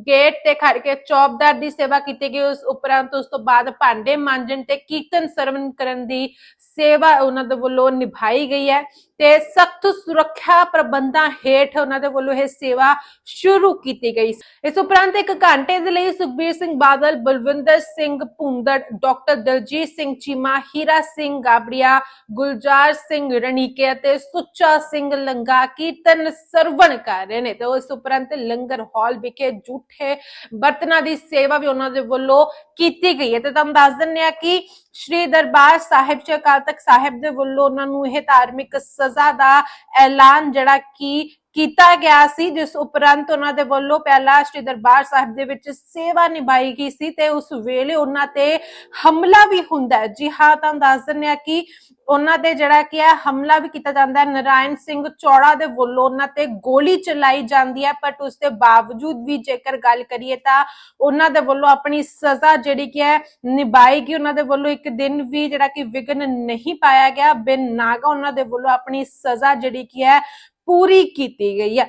ਗੇਟ ਤੇ ਖੜ ਕੇ ਚੌਬਦਾਰ ਦੀ ਸੇਵਾ ਕੀਤੀ ਗਈ, ਉਸ ਉਪਰੰਤ ਉਸ ਤੋਂ ਬਾਅਦ ਭਾਂਡੇ ਮਾਂਜਣ ਤੇ ਕੀਰਤਨ ਸਰਵਨ ਕਰਨ ਦੀ ਸੇਵਾ ਉਹਨਾਂ ਦੇ ਵੱਲੋਂ ਨਿਭਾਈ ਗਈ ਹੈ। ਤੇ ਸਖਤ ਸੁਰੱਖਿਆ ਪ੍ਰਬੰਧਾਂ ਹੇਠ ਉਹਨਾਂ ਦੇ ਵੱਲੋਂ ਇਹ ਸੇਵਾ ਸ਼ੁਰੂ ਕੀਤੀ ਗਈ ਇਸ ਉਪਰੰਤ ਇੱਕ ਘੰਟੇ ਦੇ ਲਈ ਸੁਖਬੀਰ ਸਿੰਘ ਬਾਦਲ, ਬਲਵਿੰਦਰ ਸਿੰਘ ਭੁੰਦੜ, ਡਾਕਟਰ ਦਲਜੀਤ ਸਿੰਘ ਚੀਮਾ, ਹੀਰਾ ਸਿੰਘ ਗਾਬੜੀਆ, ਗੁਲਜ਼ਾਰ ਸਿੰਘ ਰਣੀਕੇ ਅਤੇ ਸੁੱਚਾ ਸਿੰਘ ਲੰਗਾ ਕੀਰਤਨ ਸਰਵਣ ਕਰ ਰਹੇ ਨੇ। ਤੇ ਉਸ ਉਪਰੰਤ ਲੰਗਰ ਹਾਲ ਵਿਖੇ ਝੂਠੇ ਬਰਤਨਾਂ ਦੀ ਸੇਵਾ ਵੀ ਉਹਨਾਂ ਦੇ ਵੱਲੋਂ ਕੀਤੀ ਗਈ ਹੈ। ਤੇ ਤੁਹਾਨੂੰ ਦੱਸ ਦਿੰਦੇ ਆ ਕਿ ਸ਼੍ਰੀ ਦਰਬਾਰ ਸਾਹਿਬ ਚ ਅਕਾਲ ਤਖਤ ਸਾਹਿਬ ਦੇ ਵੱਲੋਂ ਉਹਨਾਂ ਨੂੰ ਇਹ ਧਾਰਮਿਕ ਸਜ਼ਾ ਦਾ ਐਲਾਨ ਜਿਹੜਾ ਕਿ ਕੀਤਾ ਗਿਆ ਸੀ, ਜਿਸ ਉਪਰੰਤ ਉਹਨਾਂ ਦੇ ਵੱਲੋਂ ਪਹਿਲਾਂ ਸ਼੍ਰੀ ਦਰਬਾਰ ਸਾਹਿਬ ਦੇ ਵਿੱਚ ਸੇਵਾ ਨਿਭਾਈ ਗਈ ਸੀ ਤੇ ਉਸ ਵੇਲੇ ਉਹਨਾਂ ਤੇ ਹਮਲਾ ਵੀ ਹੁੰਦਾ ਹੈ। ਜੀ ਹਾਂ ਤੁਹਾਨੂੰ ਦੱਸ ਦਿੰਦੇ ਆ ਕਿ ਉਹਨਾਂ ਤੇ ਜਿਹੜਾ ਕੀ ਹੈ ਹਮਲਾ ਵੀ ਕੀਤਾ ਜਾਂਦਾ ਹੈ। ਨਰਾਇਣ ਸਿੰਘ ਚੌੜਾ ਦੇ ਵੱਲੋਂ ਉਹਨਾਂ ਤੇ ਗੋਲੀ ਚਲਾਈ ਜਾਂਦੀ ਹੈ, ਪਰ ਉਸ ਦੇ ਬਾਵਜੂਦ ਵੀ ਜੇਕਰ ਗੱਲ ਕਰੀਏ ਤਾਂ ਉਹਨਾਂ ਦੇ ਵੱਲੋਂ ਆਪਣੀ ਸਜ਼ਾ ਜਿਹੜੀ ਕੀ ਹੈ ਨਿਭਾਈ ਗਈ। ਉਹਨਾਂ ਦੇ ਵੱਲੋਂ ਇੱਕ ਦਿਨ ਵੀ ਜਿਹੜਾ ਕਿ ਵਿਗਨ ਨਹੀਂ ਪਾਇਆ ਗਿਆ। ਬਿਨ ਨਾਗਾ ਉਹਨਾਂ ਦੇ ਵੱਲੋਂ ਆਪਣੀ ਸਜ਼ਾ ਜਿਹੜੀ ਕੀ ਹੈ ਪੂਰੀ ਕੀਤੀ ਗਈ ਹੈ।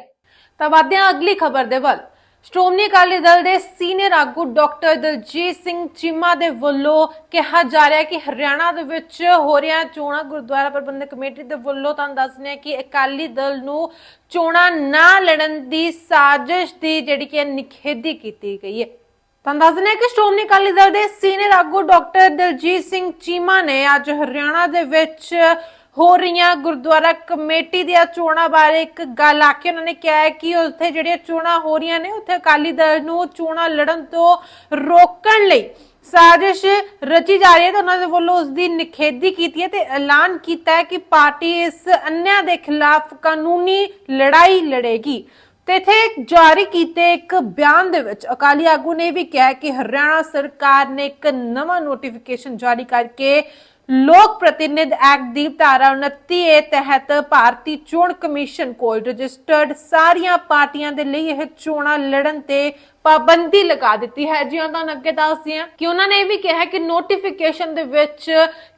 ਤਾਂ ਵਧਦੇ ਅਗਲੀ ਖਬਰ ਦੇ ਵੱਲ। ਸ਼੍ਰੋਮਣੀ ਅਕਾਲੀ ਦਲ ਦੇ ਸੀਨੀਅਰ ਆਗੂ ਡਾਕਟਰ ਦਲਜੀਤ ਸਿੰਘ ਚੀਮਾ ਦੇ ਵੱਲੋਂ ਕਿਹਾ ਜਾ ਰਿਹਾ ਕਿ ਹਰਿਆਣਾ ਦੇ ਵਿੱਚ ਹੋ ਰਹੀਆਂ ਚੋਣਾਂ ਗੁਰਦੁਆਰਾ ਪ੍ਰਬੰਧਕ ਕਮੇਟੀ ਦੇ ਵੱਲੋਂ ਤੁਹਾਨੂੰ ਦੱਸਨੇ ਆ ਕਿ ਅਕਾਲੀ ਦਲ ਨੂੰ ਚੋਣਾਂ ਨਾ ਲੜਨ ਦੀ ਸਾਜ਼ਿਸ਼ ਦੀ ਜਿਹੜੀ ਕਿ ਨਿਖੇਧੀ ਕੀਤੀ ਗਈ ਹੈ। ਤੁਹਾਨੂੰ ਦੱਸ ਦਿੰਦੇ ਹਾਂ ਕਿ ਸ਼੍ਰੋਮਣੀ ਅਕਾਲੀ ਦਲ ਦੇ ਸੀਨੀਅਰ ਆਗੂ ਡਾਕਟਰ ਦਲਜੀਤ ਸਿੰਘ ਚੀਮਾ ਨੇ ਅੱਜ ਹਰਿਆਣਾ ਦੇ ਵਿੱਚ ਹੋ ਰਹੀਆਂ ਗੁਰਦੁਆਰਾ ਕਮੇਟੀ ਦੀਆਂ ਚੋਣਾਂ ਬਾਰੇ ਇੱਕ ਗੱਲ ਆ ਕੇ ਉਹਨਾਂ ਨੇ ਕਿਹਾ ਹੈ ਕਿ ਉੱਥੇ ਜਿਹੜੀਆਂ ਚੋਣਾਂ ਹੋ ਰਹੀਆਂ ਨੇ, ਉੱਥੇ ਅਕਾਲੀ ਦਲ ਨੂੰ ਚੋਣਾਂ ਲੜਨ ਤੋਂ ਰੋਕਣ ਲਈ ਸਾਜ਼ਿਸ਼ ਰਚੀ ਜਾ ਰਹੀ ਹੈ ਤੇ ਉਹਨਾਂ ਦੇ ਵੱਲੋਂ ਉਸ ਦੀ ਨਿਖੇਧੀ ਕੀਤੀ ਹੈ ਤੇ ਐਲਾਨ ਕੀਤਾ ਹੈ ਕਿ ਪਾਰਟੀ ਇਸ ਅਨਿਆਂ ਦੇ ਖਿਲਾਫ ਕਾਨੂੰਨੀ ਲੜਾਈ ਲੜੇਗੀ। ਤੇ ਇੱਥੇ ਜਾਰੀ ਕੀਤੇ ਇੱਕ ਬਿਆਨ ਦੇ ਵਿੱਚ ਅਕਾਲੀ ਆਗੂ ਨੇ ਵੀ ਕਿਹਾ ਕਿ ਹਰਿਆਣਾ ਸਰਕਾਰ ਨੇ ਇੱਕ ਨਵਾਂ ਨੋਟੀਫਿਕੇਸ਼ਨ ਜਾਰੀ ਕਰਕੇ ਲੋਕ ਪ੍ਰਤੀਨਿਧ ਐਕਟ ਦੀ ਧਾਰਾ 29 ਏ ਤਹਿਤ ਭਾਰਤੀ ਚੋਣ ਕਮਿਸ਼ਨ ਕੋਲ ਰਜਿਸਟਰਡ ਸਾਰੀਆਂ ਪਾਰਟੀਆਂ ਦੇ ਲਈ ਇਹ ਚੋਣਾਂ ਲੜਨ ਤੇ ਪਾਬੰਦੀ ਲਗਾ ਦਿੱਤੀ ਹੈ। ਜਿਉਂ ਤੁਹਾਨੂੰ ਅੱਗੇ ਦੱਸਦੀ ਹਾਂ ਕਿ ਉਹਨਾਂ ਨੇ ਇਹ ਵੀ ਕਿਹਾ ਕਿ ਨੋਟੀਫਿਕੇਸ਼ਨ ਦੇ ਵਿੱਚ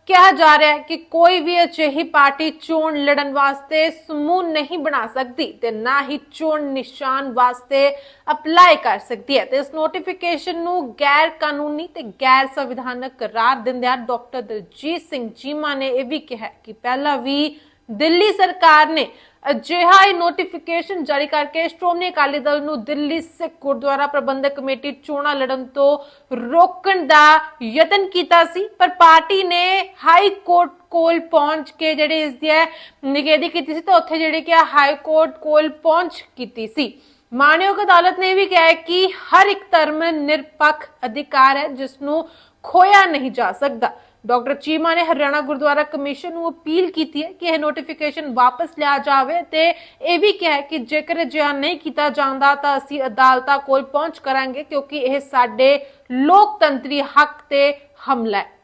ਕਿਹਾ ਜਾ ਰਿਹਾ ਹੈ ਕਿ ਕੋਈ ਵੀ ਅਜਿਹੀ ਪਾਰਟੀ ਚੋਣ ਲੜਨ ਵਾਸਤੇ ਸਮੂਹ ਨਹੀਂ ਬਣਾ ਸਕਦੀ ਤੇ ਨਾ ਹੀ ਚੋਣ ਨਿਸ਼ਾਨ ਵਾਸਤੇ ਅਪਲਾਈ ਕਰ ਸਕਦੀ ਹੈ। ਤੇ ਇਸ ਨੋਟੀਫਿਕੇਸ਼ਨ ਨੂੰ ਗੈਰ ਕਾਨੂੰਨੀ ਤੇ ਗੈਰ ਸੰਵਿਧਾਨਕ ਕਰਾਰ ਦਿੰਦਿਆਂ ਡਾਕਟਰ ਦਲਜੀਤ ਸਿੰਘ ਚੀਮਾ ਨੇ ਇਹ ਵੀ ਕਿਹਾ ਕਿ ਪਹਿਲਾਂ ਵੀ ਦਿੱਲੀ ਸਰਕਾਰ ਨੇ ਅਜਿਹਾ ਹੀ ਨੋਟੀਫਿਕੇਸ਼ਨ ਜਾਰੀ ਕਰਕੇ ਸ਼੍ਰੋਮਣੀ ਅਕਾਲੀ ਦਲ ਨੂੰ ਦਿੱਲੀ ਸਿੱਖ ਗੁਰਦੁਆਰਾ ਪ੍ਰਬੰਧਕ ਕਮੇਟੀ ਚੋਣਾਂ ਲੜਨ ਤੋਂ ਰੋਕਣ ਦਾ ਯਤਨ ਕੀਤਾ ਸੀ, ਪਰ ਪਾਰਟੀ ਨੇ ਹਾਈ ਕੋਰਟ ਕੋਲ ਪਹੁੰਚ ਕੇ ਜਿਹੜੇ ਇਸ ਦੀ ਨਿਗੇਦੀ ਕੀਤੀ ਸੀ, ਤਾਂ ਉੱਥੇ ਜਿਹੜੇ ਕਿ ਹਾਈ ਕੋਰਟ ਕੋਲ ਪਹੁੰਚ ਕੀਤੀ ਸੀ। ਮਾਨਯੋਗ ਅਦਾਲਤ ਨੇ ਇਹ ਵੀ ਕਿਹਾ ਕਿ ਹਰ ਇੱਕ ਧਰਮ ਨਿਰਪੱਖ ਅਧਿਕਾਰ ਹੈ, ਜਿਸ ਨੂੰ ਖੋਇਆ ਨਹੀਂ ਜਾ ਸਕਦਾ। ਡਾਕਟਰ ਚੀਮਾ ਨੇ ਹਰਿਆਣਾ ਗੁਰਦੁਆਰਾ ਕਮਿਸ਼ਨ ਨੂੰ ਅਪੀਲ ਕੀਤੀ ਹੈ ਕਿ ਇਹ ਨੋਟੀਫਿਕੇਸ਼ਨ ਵਾਪਸ ਲਿਆ ਜਾਵੇ ਤੇ ਇਹ ਵੀ ਕਿਹਾ ਕਿ ਜੇਕਰ ਅਜਿਹਾ ਨਹੀਂ ਕੀਤਾ ਜਾਂਦਾ ਤਾਂ ਅਸੀਂ ਅਦਾਲਤਾਂ ਕੋਲ ਪਹੁੰਚ ਕਰਾਂਗੇ ਕਿਉਂਕਿ ਇਹ ਸਾਡੇ ਲੋਕਤੰਤਰੀ ਹੱਕ ਤੇ ਹਮਲਾ ਹੈ।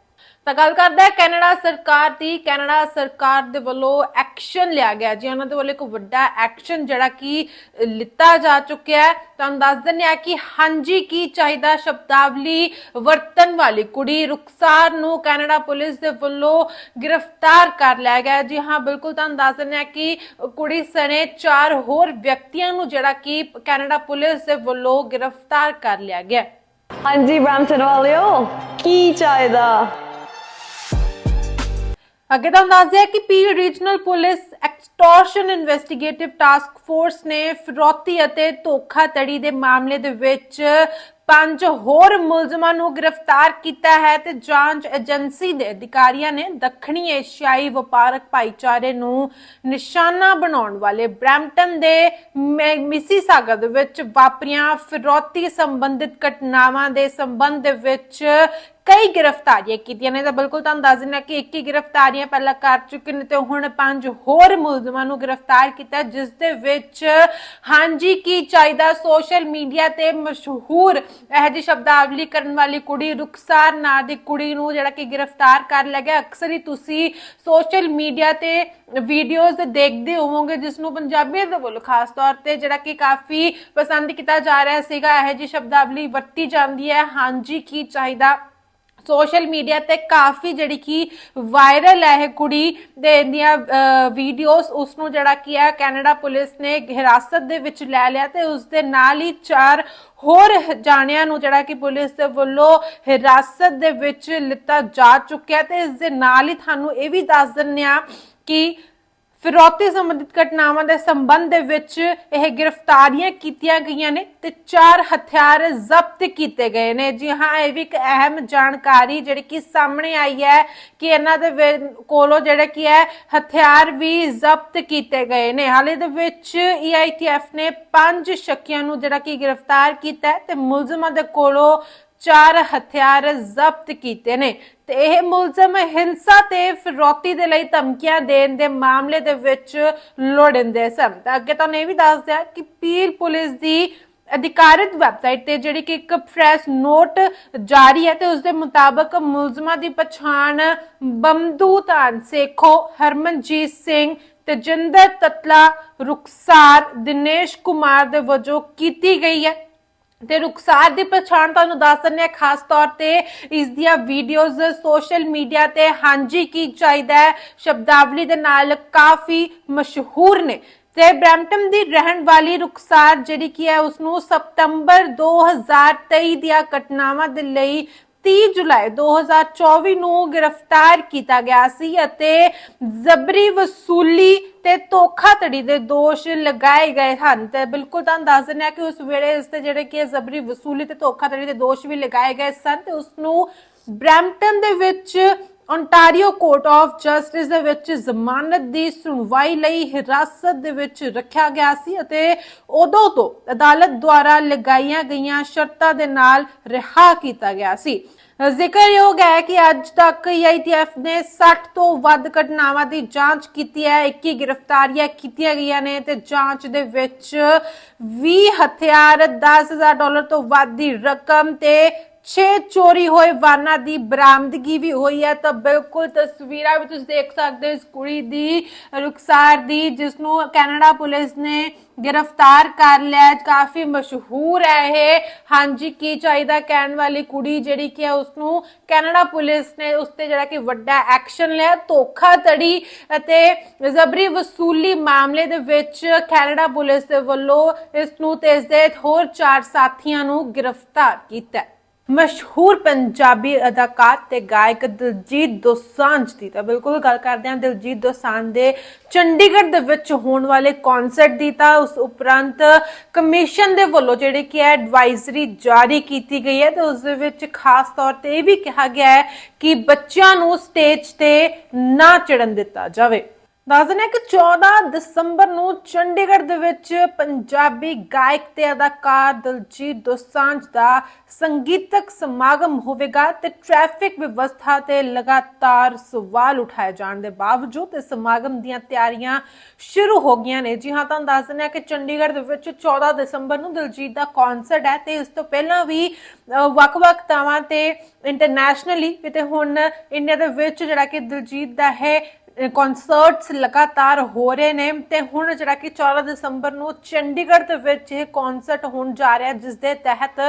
ਤਾਂ ਗੱਲ ਕਰਦਾ ਹੈ, ਕੈਨੇਡਾ ਸਰਕਾਰ ਦੀ, ਕੈਨੇਡਾ ਸਰਕਾਰ ਦੇ ਵੱਲੋਂ ਐਕਸ਼ਨ ਲਿਆ ਗਿਆ ਜੀ ਉਹਨਾਂ ਦੇ ਵੱਲੋਂ ਇੱਕ ਵੱਡਾ ਐਕਸ਼ਨ ਜਿਹੜਾ ਕਿ ਲਿੱਤਾ ਜਾ ਚੁੱਕਿਆ ਹੈ ਤੁਹਾਨੂੰ ਦੱਸ ਦਿੰਦੇ ਆ ਕਿ ਹਾਂਜੀ, ਕੀ ਚਾਹੀਦਾ ਸ਼ਬਦਾਵਲੀ ਵਰਤਨ ਵਾਲੀ ਕੁੜੀ ਰੁਖਸਾਰ ਨੂੰ ਕੈਨੇਡਾ ਪੁਲਿਸ ਦੇ ਵੱਲੋਂ ਗ੍ਰਿਫਤਾਰ ਕਰ ਲਿਆ ਗਿਆ ਜੀ ਹਾਂ, ਬਿਲਕੁਲ ਤੁਹਾਨੂੰ ਦੱਸ ਦਿੰਦੇ ਆ ਕਿ ਕੁੜੀ ਸਣੇ ਚਾਰ ਹੋਰ ਵਿਅਕਤੀਆਂ ਨੂੰ ਜਿਹੜਾ ਕਿ ਕੈਨੇਡਾ ਪੁਲਿਸ ਦੇ ਵੱਲੋਂ ਗ੍ਰਿਫਤਾਰ ਕਰ ਲਿਆ ਗਿਆ ਹਾਂਜੀ ਬ੍ਰਾਂਟਨ ਵਾਲਿਓ ਕੀ ਚਾਹੀਦਾ? ਅੱਗੇ ਤਾਂ ਦੱਸ ਦਿਆ ਕਿ P regional police extortion investigative task force ਨੇ ਫਿਰੌਤੀ ਅਤੇ ਧੋਖਾਧੜੀ ਦੇ ਮਾਮਲੇ ਦੇ ਵਿੱਚ ਪੰਜ ਹੋਰ ਮੁਲਜ਼ਮਾਂ ਨੂੰ ਗ੍ਰਿਫਤਾਰ ਕੀਤਾ ਹੈ ਤੇ ਜਾਂਚ ਏਜੰਸੀ ਦੇ ਅਧਿਕਾਰੀਆਂ ਨੇ ਦੱਖਣੀ ਏਸ਼ੀਆਈ ਵਪਾਰਕ ਭਾਈਚਾਰੇ ਨੂੰ ਨਿਸ਼ਾਨਾ ਬਣਾਉਣ ਵਾਲੇ ਬ੍ਰੈਂਪਟਨ ਦੇ ਮੈ- ਮਿਸੀਸਾਗਾ ਦੇ ਵਿੱਚ ਵਾਪਰੀਆਂ ਫਿਰੌਤੀ ਸੰਬੰਧਿਤ ਘਟਨਾਵਾਂ ਦੇ ਸੰਬੰਧ ਦੇ ਵਿੱਚ ਕਈ ਗ੍ਰਿਫਤਾਰੀਆਂ ਕੀਤੀਆਂ ਨੇ ਤਾਂ ਬਿਲਕੁਲ ਤੁਹਾਨੂੰ ਦੱਸ ਦਿੰਦਾ ਕਿ 21 ਗ੍ਰਿਫਤਾਰੀਆਂ ਪਹਿਲਾਂ ਕਰ ਚੁੱਕੇ ਨੇ ਤੇ ਹੁਣ ਪੰਜ ਹੋਰ ਮੁਲਜ਼ਮਾਂ ਨੂੰ ਗ੍ਰਿਫਤਾਰ ਕੀਤਾ, ਜਿਸ ਦੇ ਵਿੱਚ ਹਾਂਜੀ, ਕੀ ਚਾਹੀਦਾ? ਸੋਸ਼ਲ ਮੀਡੀਆ ਤੇ ਮਸ਼ਹੂਰ ਇਹ ਜਿਹੀ ਸ਼ਬਦਾਵਲੀ ਕਰਨ ਵਾਲੀ ਕੁੜੀ ਰੁਖਸਾਰ ਨਾਂ ਦੀ ਕੁੜੀ ਨੂੰ ਜਿਹੜਾ ਕਿ ਗ੍ਰਿਫਤਾਰ ਕਰ ਲਿਆ ਗਿਆ। ਅਕਸਰ ਹੀ ਤੁਸੀਂ ਸੋਸ਼ਲ ਮੀਡੀਆ ਤੇ ਵੀਡੀਓਜ਼ ਦੇਖਦੇ ਹੋਵੋਗੇ, ਜਿਸ ਨੂੰ ਪੰਜਾਬੀਆਂ ਦੇ ਵੱਲੋਂ ਖਾਸ ਤੌਰ ਤੇ ਜਿਹੜਾ ਕਿ ਕਾਫੀ ਪਸੰਦ ਕੀਤਾ ਜਾ ਰਿਹਾ ਸੀਗਾ। ਇਹ ਜਿਹੀ ਸ਼ਬਦਾਵਲੀ ਵਰਤੀ ਜਾਂਦੀ ਹੈ। ਹਾਂਜੀ, ਕੀ ਚਾਹੀਦਾ? ਸੋਸ਼ਲ ਮੀਡੀਆ ਤੇ ਕਾਫੀ ਜਿਹੜੀ ਕਿ ਵਾਇਰਲ ਹੈ ਇਹ ਕੁੜੀ ਦੇ ਦੀਆਂ ਵੀਡੀਓਜ਼ ਉਸ ਨੂੰ ਜਿਹੜਾ ਕੀ ਹੈ, ਕੈਨੇਡਾ ਪੁਲਿਸ ਨੇ ਹਿਰਾਸਤ ਦੇ ਵਿੱਚ ਲੈ ਲਿਆ ਤੇ ਉਸ ਦੇ ਨਾਲ ਹੀ ਚਾਰ ਹੋਰ ਜਾਣਿਆਂ ਨੂੰ ਜਿਹੜਾ ਕਿ ਪੁਲਿਸ ਦੇ ਵੱਲੋਂ ਹਿਰਾਸਤ ਦੇ ਵਿੱਚ ਲਿੱਤਾ ਜਾ ਚੁੱਕਿਆ ਤੇ ਇਸ ਦੇ ਨਾਲ ਹੀ ਤੁਹਾਨੂੰ ਇਹ ਵੀ ਦੱਸ ਦਿੰਨੇ ਆ ਕਿ ਫਿਰੌਤੀ ਸੰਬੰਧਿਤ ਘਟਨਾਵਾਂ ਦੇ ਸੰਬੰਧ ਦੇ ਵਿੱਚ ਇਹ ਗ੍ਰਿਫਤਾਰੀਆਂ ਕੀਤੀਆਂ ਗਈਆਂ ਨੇ ਤੇ ਚਾਰ ਹਥਿਆਰ ਜ਼ਬਤ ਕੀਤੇ ਗਏ ਨੇ। ਜੀ ਹਾਂ, ਇਹ ਵੀ ਇੱਕ ਅਹਿਮ ਜਾਣਕਾਰੀ ਜਿਹੜੀ ਕਿ ਸਾਹਮਣੇ ਆਈ ਹੈ ਕਿ ਇਹਨਾਂ ਦੇ ਕੋਲੋਂ ਜਿਹੜਾ ਕੀ ਹੈ, ਹਥਿਆਰ ਵੀ ਜ਼ਬਤ ਕੀਤੇ ਗਏ ਨੇ। ਹਾਲੇ ਦੇ ਵਿੱਚ EITF ਨੇ ਪੰਜ ਸ਼ੱਕੀਆਂ ਨੂੰ ਜਿਹੜਾ ਕਿ ਗ੍ਰਿਫਤਾਰ ਕੀਤਾ ਤੇ ਮੁਲਜ਼ਮਾਂ ਦੇ ਕੋਲੋਂ ਚਾਰ ਹਥਿਆਰ ਜ਼ਬਤ ਕੀਤੇ ਨੇ ਤੇ ਇਹ ਮੁਲਜ਼ਮ ਹਿੰਸਾ ਤੇ ਫਿਰੌਤੀ ਦੇ ਲਈ ਧਮਕੀਆਂ ਦੇਣ ਦੇ ਮਾਮਲੇ ਦੇ ਵਿੱਚ ਲੋੜਿੰਦੇ ਸਨ। ਤਾਂ ਅੱਗੇ ਤੁਹਾਨੂੰ ਇਹ ਵੀ ਦੱਸ ਦਿਆ ਕਿ ਪੀਰ ਪੁਲਿਸ ਦੀ ਅਧਿਕਾਰਿਤ ਵੈਬਸਾਈਟ ਤੇ ਜਿਹੜੀ ਕਿ ਇੱਕ ਪ੍ਰੈਸ ਨੋਟ ਜਾਰੀ ਹੈ ਤੇ ਉਸ ਦੇ ਮੁਤਾਬਕ ਮੁਲਜ਼ਮਾਂ ਦੀ ਪਛਾਣ ਬੰਦੂ ਧਾਨ ਸੇਖੋ, ਹਰਮਨਜੀਤ ਸਿੰਘ ਤੇਜਿੰਦਰ ਤਤਲਾ, ਰੁਖਸਾਰ, ਦਿਨੇਸ਼ ਕੁਮਾਰ ਦੇ ਵਜੋਂ ਕੀਤੀ ਗਈ ਹੈ। ਤੇ ਰੁਖਸਾਰ ਦੀ ਪਛਾਣ ਤੁਹਾਨੂੰ ਦੱਸ ਦਿੰਦੇ ਹਾਂ, ਖਾਸ ਤੌਰ ਤੇ ਇਸ ਦੀਆਂ ਵੀਡੀਓਜ਼ ਸੋਸ਼ਲ ਮੀਡੀਆ ਤੇ। ਹਾਂਜੀ, ਕੀ ਚਾਹੀਦਾ ਹੈ? ਸ਼ਬਦਾਵਲੀ ਦੇ ਨਾਲ ਕਾਫੀ ਮਸ਼ਹੂਰ ਨੇ। ਤੇ ਬ੍ਰੈਂਪਟਨ ਦੀ ਰਹਿਣ ਵਾਲੀ ਰੁਖਸਾਰ ਜਿਹੜੀ ਕੀ ਹੈ ਉਸ ਨੂੰ ਸਤੰਬਰ 2023 ਦੀਆਂ ਘਟਨਾਵਾਂ ਦੇ ਲਈ 30 ਜੁਲਾਈ 2024 ਨੂੰ ਗ੍ਰਿਫਤਾਰ ਕੀਤਾ ਗਿਆ ਸੀ ਅਤੇ ਜ਼ਬਰੀ ਵਸੂਲੀ ਤੇ ਧੋਖਾਧੜੀ ਦੇ ਦੋਸ਼ ਲਗਾਏ ਗਏ ਹਨ। ਤੇ ਬਿਲਕੁਲ ਤੁਹਾਨੂੰ ਦੱਸ ਦਿੰਦੇ ਹਾਂ ਕਿ ਉਸ ਵੇਲੇ ਇਸ ਤੇ ਜਿਹੜੇ ਕਿ ਜ਼ਬਰੀ ਵਸੂਲੀ ਤੇ ਧੋਖਾਧੜੀ ਦੇ ਦੋਸ਼ ਵੀ ਲਗਾਏ ਗਏ ਸਨ ਤੇ ਉਸ ਨੂੰ ਬ੍ਰੈਂਪਟਨ ਦੇ ਵਿੱਚ ਓਨਟਾਰੀਓ ਕੋਰਟ ਆਫ ਜਸਟਿਸ ਦੇ ਵਿੱਚ ਜ਼ਮਾਨਤ ਦੀ ਸੁਣਵਾਈ ਲਈ ਹਿਰਾਸਤ ਦੇ ਵਿੱਚ ਰੱਖਿਆ ਗਿਆ ਸੀ ਅਤੇ ਉਦੋਂ ਤੋਂ ਅਦਾਲਤ ਦੁਆਰਾ ਲਗਾਈਆਂ ਗਈਆਂ ਸ਼ਰਤਾਂ ਦੇ ਨਾਲ ਰਿਹਾ ਕੀਤਾ ਗਿਆ ਸੀ। ਜ਼ਿਕਰਯੋਗ ਹੈ ਕਿ ਅੱਜ ਤੱਕ EITF ਨੇ 60 ਤੋਂ ਵੱਧ ਘਟਨਾਵਾਂ ਦੀ ਜਾਂਚ ਕੀਤੀ ਹੈ 21 ਗ੍ਰਿਫਤਾਰੀਆਂ ਕੀਤੀਆਂ ਗਈਆਂ ਨੇ ਤੇ ਜਾਂਚ ਦੇ ਵਿੱਚ 20 ਹਥਿਆਰ 10000 ਡਾਲਰ ਤੋਂ ਵੱਧ ਦੀ ਰਕਮ ਤੇ ਛੇ ਚੋਰੀ ਹੋਏ ਵਾਹਨਾਂ ਦੀ ਬਰਾਮਦਗੀ ਵੀ ਹੋਈ ਹੈ ਤਾਂ ਬਿਲਕੁਲ ਤਸਵੀਰਾਂ ਵੀ ਤੁਸੀਂ ਦੇਖ ਸਕਦੇ ਹੋ ਇਸ ਕੁੜੀ ਦੀ ਰੁਖਸਾਰ ਦੀ ਜਿਸ ਨੂੰ ਕੈਨੇਡਾ ਪੁਲਿਸ ਨੇ ਗ੍ਰਿਫਤਾਰ ਕਰ ਲਿਆ ਕਾਫੀ ਮਸ਼ਹੂਰ ਹੈ ਇਹ। ਹਾਂਜੀ, ਕੀ ਚਾਹੀਦਾ ਕਹਿਣ ਵਾਲੀ ਕੁੜੀ ਜਿਹੜੀ ਕਿ ਹੈ ਉਸ ਨੂੰ ਕੈਨੇਡਾ ਪੁਲਿਸ ਨੇ ਉਸ ਤੇ ਜਿਹੜਾ ਕਿ ਵੱਡਾ ਐਕਸ਼ਨ ਲਿਆ ਧੋਖਾ ਧੋਖਾਧੜੀ ਅਤੇ ਜ਼ਬਰੀ ਵਸੂਲੀ ਮਾਮਲੇ ਦੇ ਵਿੱਚ ਕੈਨੇਡਾ ਪੁਲਿਸ ਦੇ ਵੱਲੋਂ ਇਸ ਨੂੰ ਤੇ ਇਸ ਦੇ ਹੋਰ ਚਾਰ ਸਾਥੀਆਂ ਨੂੰ ਗ੍ਰਿਫਤਾਰ ਕੀਤਾ ਮਸ਼ਹੂਰ ਪੰਜਾਬੀ ਅਦਾਕਾਰ ਤੇ ਗਾਇਕ ਦਿਲਜੀਤ ਦੋਸਾਂਝ ਦੀ ਤਾਂ ਬਿਲਕੁਲ ਗੱਲ ਕਰਦੇ ਹਾਂ, ਦਿਲਜੀਤ ਦੋਸਾਂਝ ਦੇ ਚੰਡੀਗੜ੍ਹ ਦੇ ਵਿੱਚ ਹੋਣ ਵਾਲੇ ਕਨਸਰਟ ਦੀ ਤਾਂ ਉਸ ਉਪਰੰਤ ਕਮਿਸ਼ਨ ਦੇ ਵੱਲੋਂ ਜਿਹੜੀ ਕਿ ਹੈ ਐਡਵਾਈਜ਼ਰੀ ਜਾਰੀ ਕੀਤੀ ਗਈ ਹੈ ਤੇ ਉਸ ਦੇ ਵਿੱਚ ਖਾਸ ਤੌਰ ਤੇ ਇਹ ਵੀ ਕਿਹਾ ਗਿਆ ਹੈ ਕਿ ਬੱਚਿਆਂ ਨੂੰ ਸਟੇਜ ਤੇ ਨਾ ਚੜਨ ਦਿੱਤਾ ਜਾਵੇ। ਦੱਸ ਦਿੰਦੇ ਹਾਂ ਕਿ 14 ਦਸੰਬਰ ਨੂੰ ਚੰਡੀਗੜ੍ਹ ਦੇ ਵਿੱਚ ਪੰਜਾਬੀ ਗਾਇਕ ਤੇ ਅਦਾਕਾਰ ਦਲਜੀਤ ਦੋਸਾਂਝ ਦਾ ਸੰਗੀਤਕ ਸਮਾਗਮ ਹੋਵੇਗਾ ਤੇ ਟ੍ਰੈਫਿਕ ਵਿਵਸਥਾ ਤੇ ਲਗਾਤਾਰ ਸਵਾਲ ਉਠਾਏ ਜਾਣ ਦੇ ਬਾਵਜੂਦ ਇਸ ਸਮਾਗਮ ਦੀਆਂ ਤਿਆਰੀਆਂ ਸ਼ੁਰੂ ਹੋ ਗਈਆਂ ਨੇ। ਜੀ ਹਾਂ, ਤੁਹਾਨੂੰ ਦੱਸ ਦਿੰਦੇ ਹਾਂ ਕਿ ਚੰਡੀਗੜ੍ਹ ਦੇ ਵਿੱਚ 14 ਦਸੰਬਰ ਨੂੰ ਦਲਜੀਤ ਦਾ ਕਨਸਰਟ ਹੈ ਤੇ ਇਸ ਤੋਂ ਪਹਿਲਾਂ ਵੀ ਵੱਖ-ਵੱਖ ਥਾਵਾਂ ਤੇ ਇੰਟਰਨੈਸ਼ਨਲੀ ਤੇ ਹੁਣ ਇੰਡੀਆ ਦੇ ਵਿੱਚ ਜਿਹੜਾ ਕਿ ਦਲਜੀਤ ਦਾ ਹੈ ਕਨਸਰਟਸ ਲਗਾਤਾਰ ਹੋ ਰਹੇ ਨੇ ਤੇ ਹੁਣ ਜਿਹੜਾ ਕਿ 14 ਦਸੰਬਰ ਨੂੰ ਚੰਡੀਗੜ੍ਹ ਦੇ ਵਿੱਚ ਇਹ ਕਨਸਰਟ ਹੋਣ ਜਾ ਰਿਹਾ, ਜਿਸ ਦੇ ਤਹਿਤ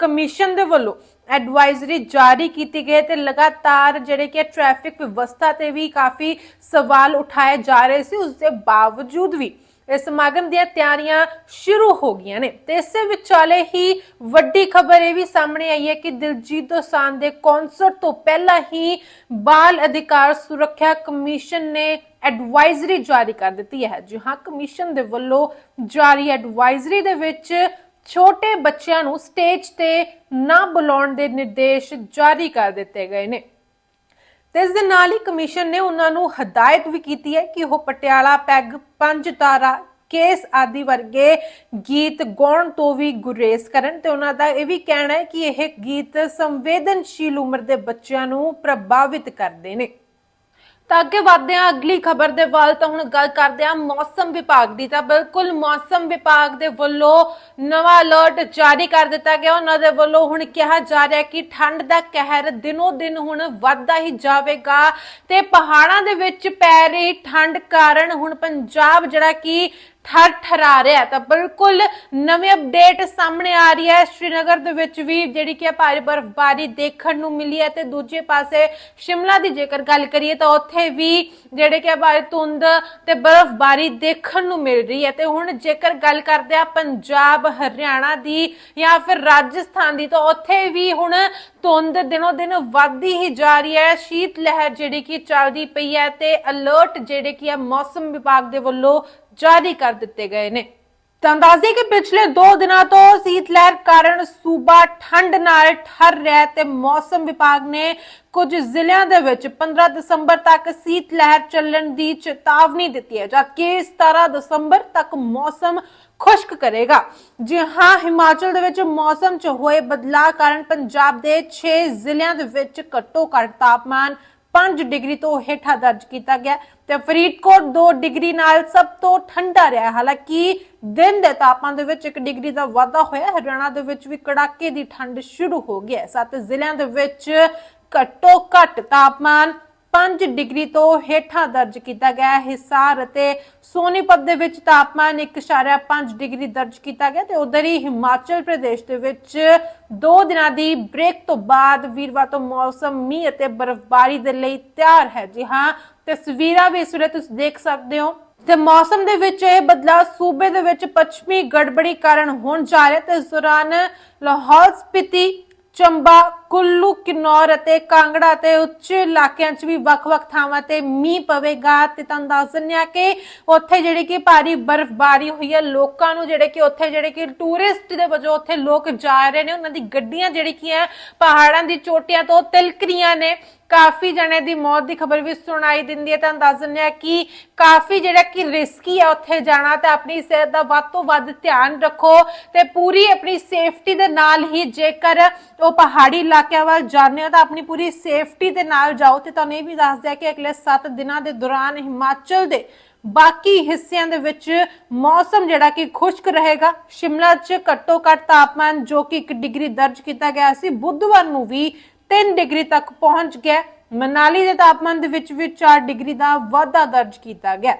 ਕਮਿਸ਼ਨ ਦੇ ਵੱਲੋਂ ਐਡਵਾਈਜ਼ਰੀ ਜਾਰੀ ਕੀਤੀ ਗਈ ਹੈ ਤੇ ਲਗਾਤਾਰ ਜਿਹੜੇ ਕਿ ਟ੍ਰੈਫਿਕ ਵਿਵਸਥਾ ਤੇ ਵੀ ਕਾਫੀ ਸਵਾਲ ਉਠਾਏ ਜਾ ਰਹੇ ਸੀ, ਉਸ ਦੇ ਬਾਵਜੂਦ ਵੀ ਇਸ ਸਮਾਗਮ ਦੀਆਂ ਤਿਆਰੀਆਂ ਸ਼ੁਰੂ ਹੋ ਗਈਆਂ ਨੇ। ਤੇ ਇਸੇ ਵਿਚਾਲੇ ਹੀ ਵੱਡੀ ਖਬਰ ਇਹ ਵੀ ਸਾਹਮਣੇ ਆਈ ਹੈ ਕਿ ਦਿਲਜੀਤ ਦੋਸਾਂਝ ਦੇ ਕਨਸਰਟ ਤੋਂ ਪਹਿਲਾਂ ਹੀ ਬਾਲ ਅਧਿਕਾਰ ਸੁਰੱਖਿਆ ਕਮਿਸ਼ਨ ਨੇ ਐਡਵਾਈਜ਼ਰੀ ਜਾਰੀ ਕਰ ਦਿੱਤੀ ਹੈ। ਜੀ ਹਾਂ, ਕਮਿਸ਼ਨ ਦੇ ਵੱਲੋਂ ਜਾਰੀ ਐਡਵਾਈਜ਼ਰੀ ਦੇ ਵਿੱਚ ਛੋਟੇ ਬੱਚਿਆਂ ਨੂੰ ਸਟੇਜ ਤੇ ਨਾ ਬੁਲਾਉਣ ਦੇ ਨਿਰਦੇਸ਼ ਜਾਰੀ ਕਰ ਦਿੱਤੇ ਗਏ ਨੇ। ਤੇ ਇਸ ਦੇ ਨਾਲ ਹੀ ਕਮਿਸ਼ਨ ਨੇ ਉਹਨਾਂ ਨੂੰ ਹਦਾਇਤ ਵੀ ਕੀਤੀ ਹੈ ਕਿ ਉਹ ਪਟਿਆਲਾ ਪੈਗ ਪੰਜ ਤਾਰਾ ਕੇਸ ਆਦਿ ਵਰਗੇ ਗੀਤ ਗਾਉਣ ਤੋਂ ਵੀ ਗੁਰੇਜ਼ ਕਰਨ ਤੇ ਉਹਨਾਂ ਦਾ ਇਹ ਵੀ ਕਹਿਣਾ ਹੈ ਕਿ ਇਹ ਗੀਤ ਸੰਵੇਦਨਸ਼ੀਲ ਉਮਰ ਦੇ ਬੱਚਿਆਂ ਨੂੰ ਪ੍ਰਭਾਵਿਤ ਕਰਦੇ ਨੇ। ਤਾਂ ਅੱਗੇ ਵਧਦੇ ਹਾਂ। ਅਗਲੀ ਖਬਰ ਦੇ ਵੱਲ ਤਾਂ ਹੁਣ ਗੱਲ ਕਰਦੇ ਹਾਂ ਮੌਸਮ ਵਿਭਾਗ ਦੀ। ਤਾਂ ਬਿਲਕੁਲ ਮੌਸਮ ਵਿਭਾਗ ਦੇ ਵੱਲੋਂ ਨਵਾਂ ਅਲਰਟ ਜਾਰੀ ਕਰ ਦਿੱਤਾ ਗਿਆ। ਉਹਨਾਂ ਦੇ ਵੱਲੋਂ ਹੁਣ ਕਿਹਾ ਜਾ ਰਿਹਾ ਕਿ ਠੰਡ ਦਾ ਕਹਿਰ ਦਿਨੋ ਦਿਨ ਹੁਣ ਵੱਧਦਾ ਹੀ ਜਾਵੇਗਾ। ਤੇ ਪਹਾੜਾਂ ਦੇ ਵਿੱਚ ਪੈ ਰਹੀ ਠੰਡ ਕਾਰਨ ਹੁਣ ਪੰਜਾਬ ਜਿਹੜਾ ਕਿ ਠਰ ਠਰਾ ਰਿਹਾ ਤਾਂ ਬਿਲਕੁਲ ਨਵੀਂ ਅਪਡੇਟ ਸਾਹਮਣੇ ਆ ਰਹੀ ਹੈ। ਸ਼੍ਰੀਨਗਰ ਦੇ ਵਿੱਚ ਵੀ ਜਿਹੜੀ ਕਿ ਭਾਰੀ ਬਰਫ਼ਬਾਰੀ ਦੇਖਣ ਨੂੰ ਮਿਲੀ ਹੈ ਤੇ ਦੂਜੇ ਪਾਸੇ ਸ਼ਿਮਲਾ ਦੀ ਜੇਕਰ ਗੱਲ ਕਰੀਏ ਤਾਂ ਉੱਥੇ ਵੀ ਜਿਹੜੇ ਕਿ ਭਾਰੀ ਧੁੰਦ ਤੇ ਬਰਫ਼ਬਾਰੀ ਦੇਖਣ ਨੂੰ ਮਿਲ ਰਹੀ ਹੈ। ਤੇ ਹੁਣ ਜੇਕਰ ਗੱਲ ਕਰਦੇ ਆ ਪੰਜਾਬ, ਹਰਿਆਣਾ ਦੀ ਜਾਂ ਫਿਰ ਰਾਜਸਥਾਨ ਦੀ, ਤਾਂ ਉੱਥੇ ਵੀ ਹੁਣ ਧੁੰਦ ਦਿਨੋ ਦਿਨ ਵੱਧਦੀ ਹੀ ਜਾ ਰਹੀ ਹੈ। ਸ਼ੀਤ ਲਹਿਰ ਜਿਹੜੀ ਕਿ ਚੱਲਦੀ ਪਈ ਹੈ ਤੇ ਅਲਰਟ ਜਿਹੜੇ ਕਿ ਹੈ ਮੌਸਮ ਵਿਭਾਗ ਦੇ ਵੱਲੋਂ ਜਾਰੀ ਕਰ ਦਿੱਤੇ ਗਏ ਨੇ। ਤਾਂ ਅੰਦਾਜ਼ੇ ਕਿ ਪਿਛਲੇ 2 ਦਿਨਾਂ ਤੋਂ ਸੀਤ ਲਹਿਰ ਕਾਰਨ ਸੂਬਾ ਠੰਡ ਨਾਲ ਠਰ ਰਿਹਾ ਤੇ ਮੌਸਮ ਵਿਭਾਗ ਨੇ ਕੁਝ ਜ਼ਿਲ੍ਹਿਆਂ ਦੇ ਵਿੱਚ 15 ਦਸੰਬਰ ਤੱਕ ਸੀਤ ਲਹਿਰ ਚੱਲਣ ਦੀ ਚੇਤਾਵਨੀ ਦਿੱਤੀ ਹੈ ਜਦਕਿ 17 ਦਸੰਬਰ ਤੱਕ ਮੌਸਮ ਖੁਸ਼ਕ ਕਰੇਗਾ। ਜੀ ਹਾਂ, ਹਿਮਾਚਲ ਦੇ ਵਿੱਚ ਮੌਸਮ 'ਚ ਹੋਏ ਬਦਲਾਅ ਕਾਰਨ ਪੰਜਾਬ ਦੇ 6 ਜ਼ਿਲ੍ਹਿਆਂ ਦੇ ਵਿੱਚ ਘੱਟੋ ਘੱਟ ਤਾਪਮਾਨ 5 ਡਿਗਰੀ ਤੋਂ ਹੇਠਾਂ ਦਰਜ ਕੀਤਾ ਗਿਆ। ਤੇ ਫਰੀਦਕੋਟ 2 ਡਿਗਰੀ ਨਾਲ ਸਭ ਤੋਂ ਠੰਡਾ ਰਿਹਾ ਹਾਲਾਂਕਿ ਦਿਨ ਦੇ ਤਾਪਮਾਨ ਦੇ ਵਿੱਚ 1 ਡਿਗਰੀ ਦਾ ਵਾਧਾ ਹੋਇਆ ਹਰਿਆਣਾ ਦੇ ਵਿੱਚ ਵੀ ਕੜਾਕੇ ਦੀ ਠੰਡ ਸ਼ੁਰੂ ਹੋ ਗਈ ਹੈ। ਸੱਤ ਜ਼ਿਲ੍ਹਿਆਂ ਦੇ ਵਿੱਚ ਘੱਟੋ ਘੱਟ ਤਾਪਮਾਨ 5 ਡਿਗਰੀ ਤੋਂ ਹੇਠਾਂ ਦਰਜ ਕੀਤਾ ਗਿਆ ਹੈ। ਹਿਸਾਰ ਅਤੇ ਸੋਨੀਪਤ ਦੇ ਵਿੱਚ ਤਾਪਮਾਨ 1.5 ਡਿਗਰੀ ਦਰਜ ਕੀਤਾ ਗਿਆ ਤੇ ਉਧਰ ਹੀ ਹਿਮਾਚਲ ਪ੍ਰਦੇਸ਼ ਦੇ ਵਿੱਚ 2 ਦਿਨਾਂ ਦੀ ਬ੍ਰੇਕ ਤੋਂ ਬਾਅਦ ਵੀਰਵਾਰ ਤੋਂ ਮੌਸਮ ਮੀਂਹ ਅਤੇ ਬਰਫ਼ਬਾਰੀ ਦੇ ਲਈ ਤਿਆਰ ਹੈ। ਜੀ ਹਾਂ ਤਸਵੀਰਾਂ ਵੀ ਇਸ ਵੇਲੇ ਤੁਸੀਂ ਦੇਖ ਸਕਦੇ ਹੋ। ਤੇ ਮੌਸਮ ਦੇ ਵਿੱਚ ਇਹ ਬਦਲਾਅ ਸੂਬੇ ਦੇ ਵਿੱਚ ਪੱਛਮੀ ਗੜਬੜੀ ਕਾਰਨ ਹੋਣ ਜਾ ਰਿਹਾ ਤੇ ਇਸ ਦੌਰਾਨ ਲਾਹੌਲ ਸਪੀਤੀ, ਚੰਬਾ, ਕੁੱਲੂ, ਕਿਨੌਰ ਅਤੇ ਕਾਂਗੜਾ ਤੇ ਉੱਚ ਇਲਾਕਿਆਂ 'ਚ ਵੀ ਵੱਖ-ਵੱਖ ਥਾਵਾਂ ਤੇ ਮੀਂਹ ਪਵੇਗਾ। ਤੇ ਤੁਹਾਨੂੰ ਦੱਸ ਦਿੰਦੇ ਆ ਕਿ ਉੱਥੇ ਜਿਹੜੀ ਕਿ ਭਾਰੀ ਬਰਫ਼ਬਾਰੀ ਹੋਈ ਹੈ, ਲੋਕਾਂ ਨੂੰ ਜਿਹੜੇ ਕਿ ਉੱਥੇ ਜਿਹੜੇ ਕਿ ਟੂਰਿਸਟ ਦੇ ਵਜੋਂ ਉੱਥੇ ਲੋਕ ਜਾ ਰਹੇ ਨੇ। ਉਹਨਾਂ ਦੀ ਗੱਡੀਆਂ ਜਿਹੜੀ ਕੀ ਹੈ, ਪਹਾੜਾਂ ਦੀ ਚੋਟੀਆਂ ਤੋਂ ਤਿਲਕ ਰਹੀਆਂ ਨੇ। ਕਾਫੀ ਜਣੇ ਦੀ ਮੌਤ ਦੀ ਖਬਰ ਵੀ ਸੁਣਾਈ ਦਿੰਦੀ ਹੈ। ਤਾਂ ਅੰਦਾਜ਼ਾ ਨੇ ਕਿ ਕਾਫੀ ਜਿਹੜਾ ਕਿ ਰਿਸਕੀ ਹੈ ਉੱਥੇ ਜਾਣਾ ਤੇ ਆਪਣੀ ਸਿਹਤ ਦਾ ਵੱਧ ਤੋਂ ਵੱਧ ਧਿਆਨ ਰੱਖੋ ਤੇ ਪੂਰੀ ਆਪਣੀ ਸੇਫਟੀ ਦੇ ਨਾਲ ਹੀ ਜੇਕਰ ਉਹ ਪਹਾੜੀ ਇਲਾਕਿਆਂ ਵੱਲ ਜਾਂਦੇ ਹੋ ਤਾਂ ਆਪਣੀ ਪੂਰੀ ਸੇਫਟੀ ਦੇ ਨਾਲ ਜਾਓ ਤੇ ਤੁਹਾਨੂੰ ਇਹ ਵੀ ਦੱਸ ਦਿਆ ਕਿ ਅਗਲੇ 7 ਦਿਨਾਂ ਦੇ ਦੌਰਾਨ ਹਿਮਾਚਲ ਦੇ ਬਾਕੀ ਹਿੱਸਿਆਂ ਦੇ ਵਿੱਚ ਮੌਸਮ ਜਿਹੜਾ ਕਿ ਖੁਸ਼ਕ ਰਹੇਗਾ। ਸ਼ਿਮਲਾ 'ਚ ਘੱਟੋ ਘੱਟ ਤਾਪਮਾਨ ਜੋ ਕਿ 1 ਡਿਗਰੀ ਦਰਜ ਕੀਤਾ ਗਿਆ ਸੀ। ਬੁੱਧਵਾਰ ਨੂੰ ਵੀ 3 ਡਿਗਰੀ ਤੱਕ ਪਹੁੰਚ ਗਿਆ। ਮਨਾਲੀ ਦੇ ਤਾਪਮਾਨ ਦੇ ਵਿੱਚ ਵੀ 4 ਡਿਗਰੀ ਦਾ ਵਾਧਾ ਦਰਜ ਕੀਤਾ ਗਿਆ।